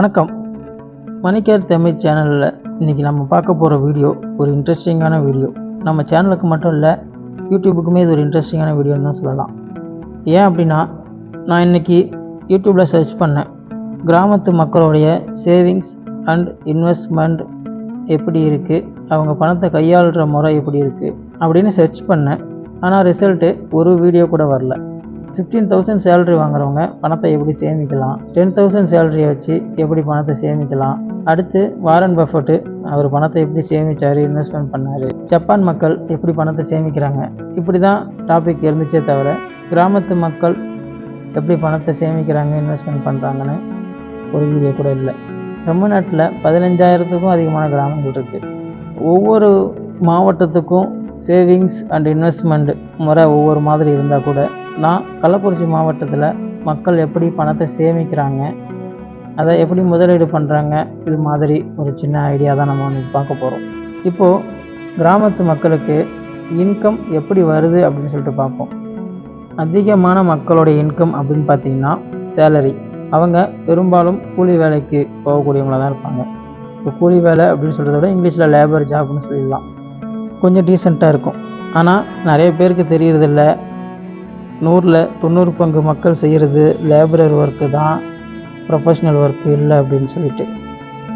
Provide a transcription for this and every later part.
வணக்கம். மணிக்கேர் தமிழ் சேனலில் இன்றைக்கி நம்ம பார்க்க போகிற வீடியோ ஒரு இன்ட்ரெஸ்டிங்கான வீடியோ. நம்ம சேனலுக்கு மட்டும் இல்லை யூடியூபுக்குமே இது ஒரு இன்ட்ரெஸ்டிங்கான வீடியோன்னு தான் சொல்லலாம். ஏன் அப்படின்னா நான் இன்றைக்கி யூடியூப்பில் சர்ச் பண்ணேன். கிராமத்து மக்களுடைய சேவிங்ஸ் அண்ட் இன்வெஸ்ட்மெண்ட் எப்படி இருக்குது அவங்க பணத்தை கையாளுற முறை எப்படி இருக்குது அப்படின்னு சர்ச் பண்ணேன். ஆனால் ரிசல்ட்டு ஒரு வீடியோ கூட வரல. ஃபிஃப்டீன் தௌசண்ட் சேலரி வாங்குறவங்க பணத்தை எப்படி சேமிக்கலாம்? டென் தௌசண்ட் சேலரியை வச்சு எப்படி பணத்தை சேமிக்கலாம்? அடுத்து வாரன் பஃபட்டு அவர் பணத்தை எப்படி சேமிச்சார் இன்வெஸ்ட்மெண்ட் பண்ணார்? ஜப்பான் மக்கள் எப்படி பணத்தை சேமிக்கிறாங்க? இப்படி தான் டாபிக் இருந்துச்சே தவிர கிராமத்து மக்கள் எப்படி பணத்தை சேமிக்கிறாங்க இன்வெஸ்ட்மெண்ட் பண்ணுறாங்கன்னு ஒரு வீடியோ கூட இல்லை. தமிழ்நாட்டில் பதினஞ்சாயிரத்துக்கும் அதிகமான கிராமங்கள் இருக்குது ஒவ்வொரு மாவட்டத்துக்கும் சேவிங்ஸ் அண்ட் இன்வெஸ்ட்மெண்ட் முறை ஒவ்வொரு மாதிரி இருந்தால் கூட நான் கள்ளக்குறிச்சி மாவட்டத்தில் மக்கள் எப்படி பணத்தை சேமிக்கிறாங்க அதை எப்படி முதலீடு பண்ணுறாங்க இது மாதிரி ஒரு சின்ன ஐடியா தான் நம்ம இன்றைக்கி பார்க்க போகிறோம் இப்போது கிராமத்து மக்களுக்கு இன்கம் எப்படி வருது அப்படின்னு சொல்லிட்டு பார்ப்போம். அதிகமான மக்களோட இன்கம் அப்படின்னு பார்த்தீங்கன்னா சேலரி அவங்க பெரும்பாலும் கூலி வேலைக்கு போகக்கூடியவங்களாக தான் இருப்பாங்க. இப்போ கூலி வேலை அப்படின்னு சொல்கிறத விட இங்கிலீஷில் லேபர் ஜாப்னு சொல்லிடலாம். கொஞ்சம் டீசெண்டாக இருக்கும். ஆனால் நிறைய பேருக்கு தெரியறதில்ல. நூறில் தொண்ணூறு பங்கு மக்கள் செய்கிறது லேபரர் ஒர்க்கு தான் ப்ரொஃபஷ்னல் ஒர்க்கு இல்லை அப்படின்னு சொல்லிட்டு.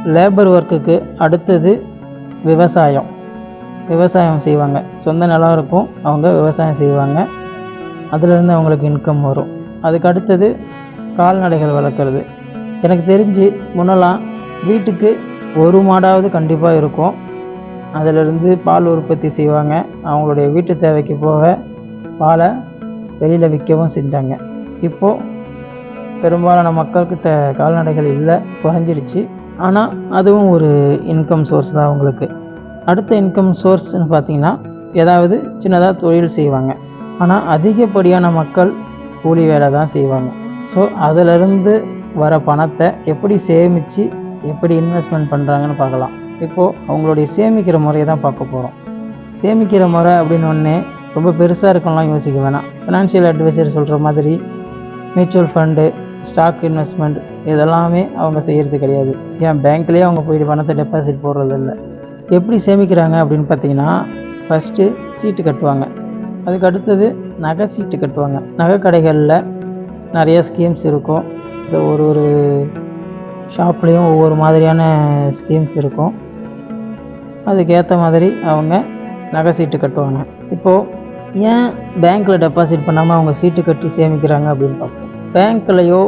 லேபர் ஒர்க்குக்கு அடுத்தது விவசாயம். விவசாயம் செய்வாங்க. சொந்த நிலம் இருக்கும் அவங்க விவசாயம் செய்வாங்க. அதுலேருந்து அவங்களுக்கு இன்கம் வரும். அதுக்கு அடுத்தது கால்நடைகள் வளர்க்குறது. எனக்கு தெரிஞ்சு முன்னெல்லாம் வீட்டுக்கு ஒரு மாடாவது கண்டிப்பாக இருக்கும். அதிலிருந்து பால் உற்பத்தி செய்வாங்க. அவங்களுடைய வீட்டு தேவைக்கு போக பாலை வெளியில் விற்கவும் செஞ்சாங்க. இப்போது பெரும்பாலான மக்கள்கிட்ட கால்நடைகள் இல்லை குறைஞ்சிருச்சு. ஆனால் அதுவும் ஒரு இன்கம் சோர்ஸ் தான் அவங்களுக்கு. அடுத்த இன்கம் சோர்ஸ்னு பார்த்தீங்கன்னா ஏதாவது சின்னதாக தொழில் செய்வாங்க. ஆனால் அதிகப்படியான மக்கள் கூலி வேலை தான் செய்வாங்க. ஸோ அதிலிருந்து வர பணத்தை எப்படி சேமித்து எப்படி இன்வெஸ்ட்மெண்ட் பண்ணுறாங்கன்னு பார்க்கலாம். இப்போது அவங்களுடைய சேமிக்கிற முறையை தான் பார்க்க போகிறோம் சேமிக்கிற முறை அப்படின்னு ஒன்று ரொம்ப பெருசாக இருக்கலாம் யோசிக்க வேணாம். ஃபினான்ஷியல் அட்வைசர் சொல்கிற மாதிரி மியூச்சுவல் ஃபண்டு ஸ்டாக் இன்வெஸ்ட்மெண்ட் இதெல்லாமே அவங்க செய்கிறது கிடையாது. ஏன் பேங்க்லேயே அவங்க போயிட்டு பணத்தை டெபாசிட் போடுறது இல்லை எப்படி சேமிக்கிறாங்க அப்படின்னு பார்த்தீங்கன்னா ஃபஸ்ட்டு சீட்டு கட்டுவாங்க. அதுக்கு அடுத்தது நகை சீட்டு கட்டுவாங்க. நகை கடைகளில் நிறைய ஸ்கீம்ஸ் இருக்கும். இந்த ஒரு ஒரு ஷாப்லேயும் ஒவ்வொரு மாதிரியான ஸ்கீம்ஸ் இருக்கும். அதுக்கேற்ற மாதிரி அவங்க நகை சீட்டு கட்டுவாங்க. இப்போது ஏன் பேங்க்கில் டெபாசிட் பண்ணாமல் அவங்க சீட்டு கட்டி சேமிக்கிறாங்க அப்படின்னு பார்ப்போம். பேங்க்லேயோ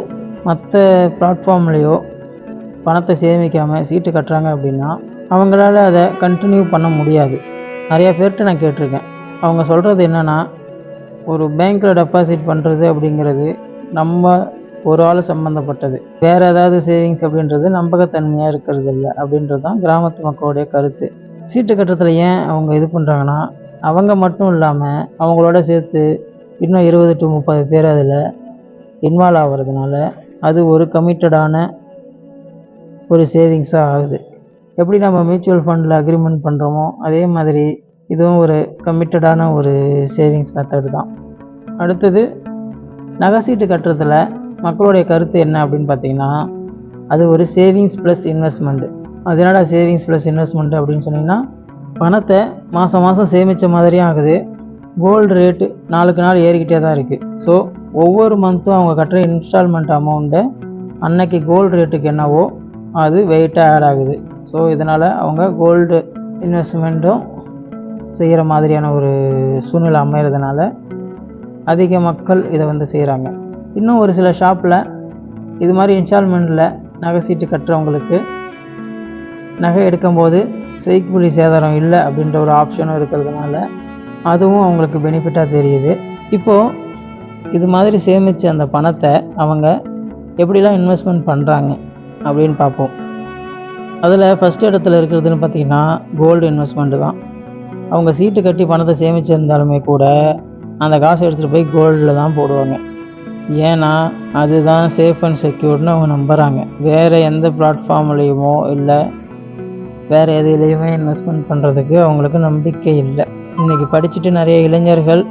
மற்ற பிளாட்ஃபார்ம்லேயோ பணத்தை சேமிக்காமல் சீட்டு கட்டுறாங்க அப்படின்னா அவங்களால அதை கண்டினியூ பண்ண முடியாது. நிறையா பேர்கிட்ட நான் கேட்டிருக்கேன். அவங்க சொல்கிறது என்னென்னா ஒரு பேங்க்கில் டெபாசிட் பண்ணுறது அப்படிங்கிறது நம்ம ஒரு ஆள் சம்மந்தப்பட்டது வேறு ஏதாவது சேவிங்ஸ் அப்படின்றது நம்பகத்தன்மையாக இருக்கிறது இல்லை அப்படின்றது தான் கிராமத்து மக்களுடைய கருத்து. சீட்டு கட்டுறதுல ஏன் அவங்க இது பண்ணுறாங்கன்னா அவங்க மட்டும் இல்லாமல் அவங்களோட சேர்த்து இன்னும் இருபது டு முப்பது பேர் அதில் இன்வால்வ் ஆகிறதுனால அது ஒரு கமிட்டடான ஒரு சேவிங்ஸாக ஆகுது. எப்படி நம்ம மியூச்சுவல் ஃபண்டில் அக்ரிமெண்ட் பண்ணுறோமோ அதே மாதிரி இதுவும் ஒரு கமிட்டடான ஒரு சேவிங்ஸ் மெத்தடு தான். அடுத்தது நகை சீட்டு கட்டுறதுல மக்களுடைய கருத்து என்ன அப்படின்னு பார்த்தீங்கன்னா அது ஒரு சேவிங்ஸ் ப்ளஸ் இன்வெஸ்ட்மெண்ட்டு அது என்னடா சேவிங்ஸ் ப்ளஸ் இன்வெஸ்ட்மெண்ட் அப்படின்னு சொன்னீங்கன்னா பணத்தை மாதம் மாதம் சேமித்த மாதிரியும் ஆகுது. கோல்டு ரேட்டு நாளுக்கு நாள் ஏறிக்கிட்டே தான் இருக்குது ஸோ ஒவ்வொரு மந்த்தும் அவங்க கட்டுற இன்ஸ்டால்மெண்ட் அமௌண்ட்டை அன்னைக்கு கோல்டு ரேட்டுக்கு என்னவோ அது வெயிட்டாக ஆட் ஆகுது. ஸோ இதனால் அவங்க கோல்டு இன்வெஸ்ட்மெண்ட்டும் செய்கிற மாதிரியான ஒரு சூழ்நிலை அமைகிறதுனால அதிக மக்கள் இதை வந்து செய்கிறாங்க இன்னும் ஒரு சில ஷாப்பில் இது மாதிரி இன்ஸ்டால்மெண்ட்டில் நகை சீட்டு கட்டுறவங்களுக்கு நகை எடுக்கும்போது செய்கூலி சேதாரம் இல்லை அப்படின்ற ஒரு ஆப்ஷனும் இருக்கிறதுனால அதுவும் அவங்களுக்கு பெனிஃபிட்டாக தெரியுது. இப்போது இது மாதிரி சேமித்த அந்த பணத்தை அவங்க எப்படிலாம் இன்வெஸ்ட்மெண்ட் பண்ணுறாங்க அப்படின்னு பார்ப்போம். அதில் ஃபஸ்ட் இடத்துல இருக்கிறதுன்னு பார்த்தீங்கன்னா கோல்டு இன்வெஸ்ட்மெண்ட்டு தான். அவங்க சீட்டு கட்டி பணத்தை சேமிச்சிருந்தாலுமே கூட அந்த காசை எடுத்துகிட்டு போய் கோல்டில் தான் போடுவாங்க. ஏன்னா அதுதான் சேஃப் அண்ட் செக்யூர்னு அவங்க நம்புகிறாங்க வேறு எந்த பிளாட்ஃபார்ம்லேயுமோ இல்லை வேறு எதுலேயுமே இன்வெஸ்ட்மெண்ட் பண்ணுறதுக்கு அவங்களுக்கு நம்பிக்கை இல்லை. இன்றைக்கி படிச்சுட்டு நிறைய இளைஞர்கள்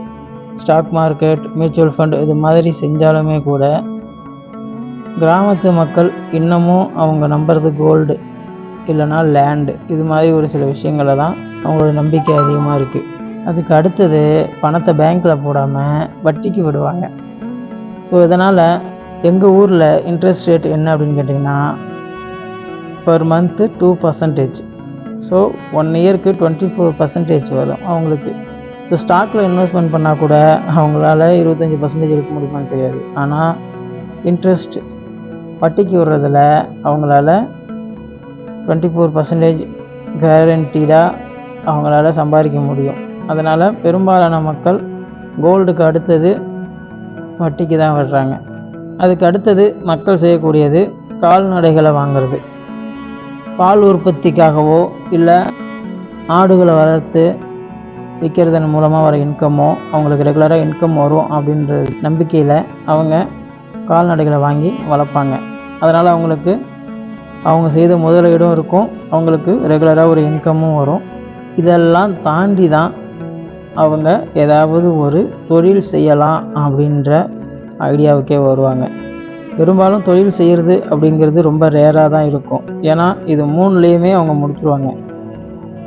ஸ்டாக் மார்க்கெட் மியூச்சுவல் ஃபண்ட் இது மாதிரி செஞ்சாலுமே கூட கிராமத்து மக்கள் இன்னமும் அவங்க நம்புறது கோல்டு இல்லைன்னா லேண்டு இது மாதிரி ஒரு சில விஷயங்களில் தான் அவங்களோட நம்பிக்கை அதிகமாக இருக்குது அதுக்கு அடுத்தது பணத்தை பேங்க்கில் போடாமல் வட்டிக்கு விடுவாங்க. ஸோ இதனால் எங்கள் ஊரில் இன்ட்ரெஸ்ட் ரேட் என்ன அப்படின்னு கேட்டிங்கன்னா per month two percentage so one இயருக்கு டுவெண்ட்டி ஃபோர் பர்சன்டேஜ் வரும் அவங்களுக்கு. ஸோ ஸ்டாக்கில் இன்வெஸ்ட்மெண்ட் பண்ணால் கூட அவங்களால இருபத்தஞ்சி பர்சன்டேஜ் எடுக்க முடியுமான்னு தெரியாது. ஆனால் இன்ட்ரெஸ்ட் வட்டிக்கு விடுறதில் அவங்களால டுவெண்ட்டி ஃபோர் பர்சன்டேஜ் கேரண்டீடாக அவங்களால சம்பாதிக்க முடியும். அதனால் பெரும்பாலான மக்கள் கோல்டுக்கு அடுத்தது வட்டிக்கு தான் விடுறாங்க அதுக்கு அடுத்தது மக்கள் செய்யக்கூடியது கால்நடைகளை வாங்குறது. பால் உற்பத்திக்காகவோ இல்லை ஆடுகளை வளர்த்து விற்கிறதன் மூலமாக வர இன்கம்மோ அவங்களுக்கு ரெகுலராக இன்கம் வரும் அப்படின்ற நம்பிக்கையில் அவங்க கால்நடைகளை வாங்கி வளர்ப்பாங்க. அதனால் அவங்களுக்கு அவங்க செய்த முதலீடும் இருக்கும். அவங்களுக்கு ரெகுலராக ஒரு இன்கமும் வரும். இதெல்லாம் தாண்டி தான் அவங்க ஏதாவது ஒரு தொழில் செய்யலாம் அப்படின்ற ஐடியாவுக்கே வருவாங்க. பெரும்பாலும் தொழில் செய்கிறது அப்படிங்கிறது ரொம்ப ரேராக தான் இருக்கும். ஏன்னா இது மூணுலேயுமே அவங்க முடிச்சுருவாங்க.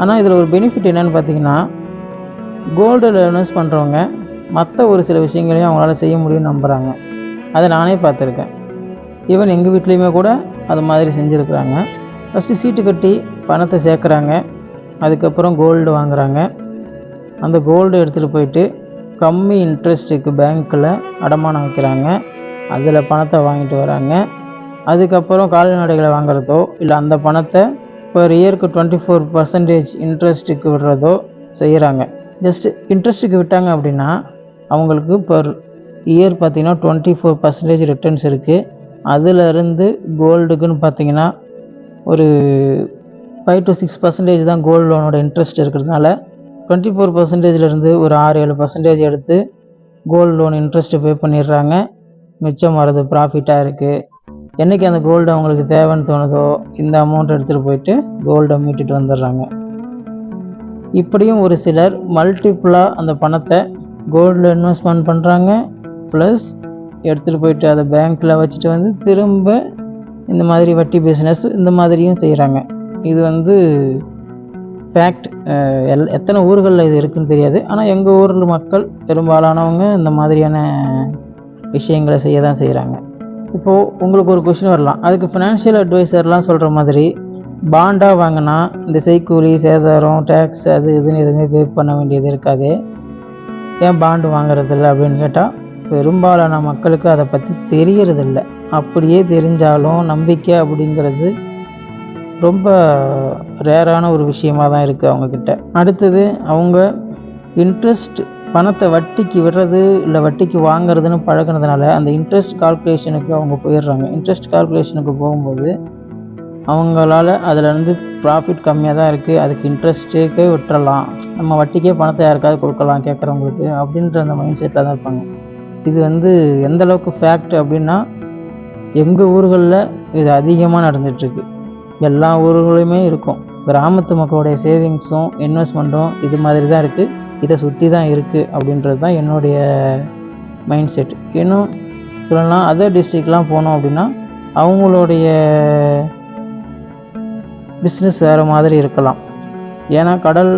ஆனால் இதில் ஒரு பெனிஃபிட் என்னென்னு பார்த்தீங்கன்னா கோல்டில் இன்வெஸ்ட் பண்ணுறவங்க மற்ற ஒரு சில விஷயங்களையும் அவங்களால செய்ய முடியும்னு நம்புகிறாங்க அதை நானே பார்த்துருக்கேன். ஈவன் எங்கள் வீட்லேயுமே கூட அது மாதிரி செஞ்சுருக்குறாங்க. ஃபஸ்ட்டு சீட்டு கட்டி பணத்தை சேர்க்குறாங்க. அதுக்கப்புறம் கோல்டு வாங்குறாங்க. அந்த கோல்டு எடுத்துகிட்டு போயிட்டு கம்மி இன்ட்ரெஸ்ட்டுக்கு பேங்க்கில் அடமானம் வைக்கிறாங்க. அதில் பணத்தை வாங்கிட்டு வராங்க. அதுக்கப்புறம் கால்நடைகளை வாங்குறதோ இல்லை அந்த பணத்தை பர் இயருக்கு டுவெண்ட்டி ஃபோர் பர்சன்டேஜ் இன்ட்ரெஸ்ட்டுக்கு விடுறதோ செய்கிறாங்க ஜஸ்ட்டு இன்ட்ரெஸ்ட்டுக்கு விட்டாங்க அப்படின்னா அவங்களுக்கு பர் இயர் பார்த்திங்கன்னா டுவெண்ட்டி ஃபோர் பர்சன்டேஜ் ரிட்டர்ன்ஸ் இருக்குது அதிலிருந்து கோல்டுக்குன்னு பார்த்தீங்கன்னா ஒரு ஃபைவ் டு சிக்ஸ் பர்சன்டேஜ் தான் கோல்டு லோனோட இன்ட்ரெஸ்ட் இருக்கிறதுனால டுவெண்ட்டி ஃபோர் பர்சன்டேஜ்லேருந்து ஒரு ஆறு ஏழு பர்சன்டேஜ் எடுத்து கோல்டு லோன் இன்ட்ரெஸ்ட்டு பே பண்ணிடுறாங்க. மிச்சம் வர்றது ப்ராஃபிட்டாக இருக்குது என்றைக்கு அந்த கோல்டு அவங்களுக்கு தேவைன்னு தோணுதோ இந்த அமௌண்ட் எடுத்துகிட்டு போயிட்டு கோல்டை மீட்டுட்டு வந்துடுறாங்க. இப்படியும் ஒரு சிலர் மல்டிப்புளாக அந்த பணத்தை கோல்டில் இன்வெஸ்ட்மெண்ட் பண்ணுறாங்க ப்ளஸ் எடுத்துகிட்டு போயிட்டு அதை பேங்க்கில் வச்சுட்டு வந்து திரும்ப இந்த மாதிரி வட்டி பிஸ்னஸ் இந்த மாதிரியும் செய்கிறாங்க இது வந்து ஃபேக்ட் எல் எத்தனை ஊர்களில் இது இருக்குன்னு தெரியாது. ஆனால் எங்கள் ஊரில் மக்கள் பெரும்பாலானவங்க இந்த மாதிரியான விஷயங்களை செய்ய தான் செய்கிறாங்க இப்போது உங்களுக்கு ஒரு கொஷின் வரலாம். அதுக்கு ஃபினான்ஷியல் அட்வைசர்லாம் சொல்கிற மாதிரி பாண்டாக வாங்கினா இந்த செய்கூலி சேதாரம் டேக்ஸ் அது இதுன்னு எதுவுமே பே பண்ண வேண்டியது இருக்காது. ஏன் பாண்டு வாங்குறதில்ல அப்படின்னு கேட்டால் பெரும்பாலான மக்களுக்கு அதை பற்றி தெரியறதில்ல அப்படியே தெரிஞ்சாலும் நம்பிக்கை அப்படிங்கிறது ரொம்ப ரேரான ஒரு விஷயமாக தான் இருக்குது அவங்கக்கிட்ட அடுத்தது அவங்க இன்ட்ரெஸ்ட் பணத்தை வட்டிக்கு விடுறது இல்லை வட்டிக்கு வாங்குறதுன்னு பழகினதுனால அந்த இன்ட்ரெஸ்ட் கால்குலேஷனுக்கு அவங்க போயிடுறாங்க. இன்ட்ரெஸ்ட் கால்குலேஷனுக்கு போகும்போது அவங்களால அதுலேருந்து ப்ராஃபிட் கம்மியாக தான் இருக்குது அதுக்கு இன்ட்ரெஸ்ட்டுக்கே விட்டுறலாம். நம்ம வட்டிக்கே பணத்தை யாருக்காவது கொடுக்கலாம் கேட்குறவங்களுக்கு அப்படின்ற அந்த மைண்ட் செட்டில் தான் இருப்பாங்க. இது வந்து எந்த அளவுக்கு ஃபேக்ட் அப்படின்னா எங்கள் ஊர்களில் இது அதிகமாக நடந்துகிட்ருக்கு எல்லா ஊர்களையுமே இருக்கும். கிராமத்து மக்களுடைய சேவிங்ஸும் இன்வெஸ்ட்மெண்ட்டும் இது மாதிரி தான் இருக்குது இதை சுற்றி தான் இருக்குது அப்படின்றது தான் என்னுடைய மைண்ட் செட் இன்னும் சொல்லலாம் அதர் டிஸ்ட்ரிக்ட்லாம் போனோம் அப்படின்னா அவங்களுடைய பிஸ்னஸ் வேறு மாதிரி இருக்கலாம். ஏன்னா கடல்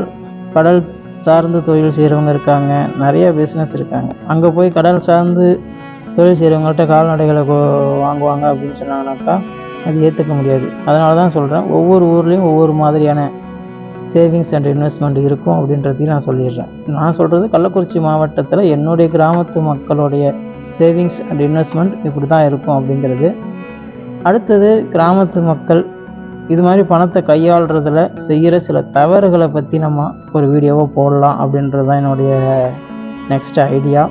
கடல் சார்ந்து தொழில் செய்கிறவங்க இருக்காங்க நிறைய பிஸ்னஸ் இருக்காங்க. அங்கே போய் கடல் சார்ந்து தொழில் செய்கிறவங்கள்ட்ட கால்நடைகளை வாங்குவாங்க அப்படின்னு சொன்னாங்கனாக்கா அது ஏற்றுக்க முடியாது. அதனால தான் சொல்கிறேன் ஒவ்வொரு ஊர்லேயும் ஒவ்வொரு மாதிரியான சேவிங்ஸ் அண்ட் இன்வெஸ்ட்மெண்ட் இருக்கும் அப்படின்றதையும் நான் சொல்லிடுறேன். நான் சொல்கிறது கள்ளக்குறிச்சி மாவட்டத்தில் என்னுடைய கிராமத்து மக்களுடைய சேவிங்ஸ் அண்ட் இன்வெஸ்ட்மெண்ட் இப்படி தான் இருக்கும் அப்படிங்கிறது. அடுத்தது கிராமத்து மக்கள் இது மாதிரி பணத்தை கையாளுறதுல செய்கிற சில தவறுகளை பற்றி நம்ம ஒரு வீடியோவை போடலாம் அப்படின்றது தான் என்னுடைய நெக்ஸ்ட் ஐடியா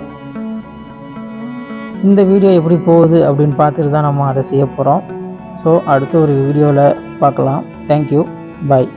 இந்த வீடியோ எப்படி போகுது அப்படின்னு பார்த்துட்டு தான் நம்ம அதை செய்ய போகிறோம் ஸோ அடுத்த ஒரு வீடியோவில் பார்க்கலாம். Thank you bye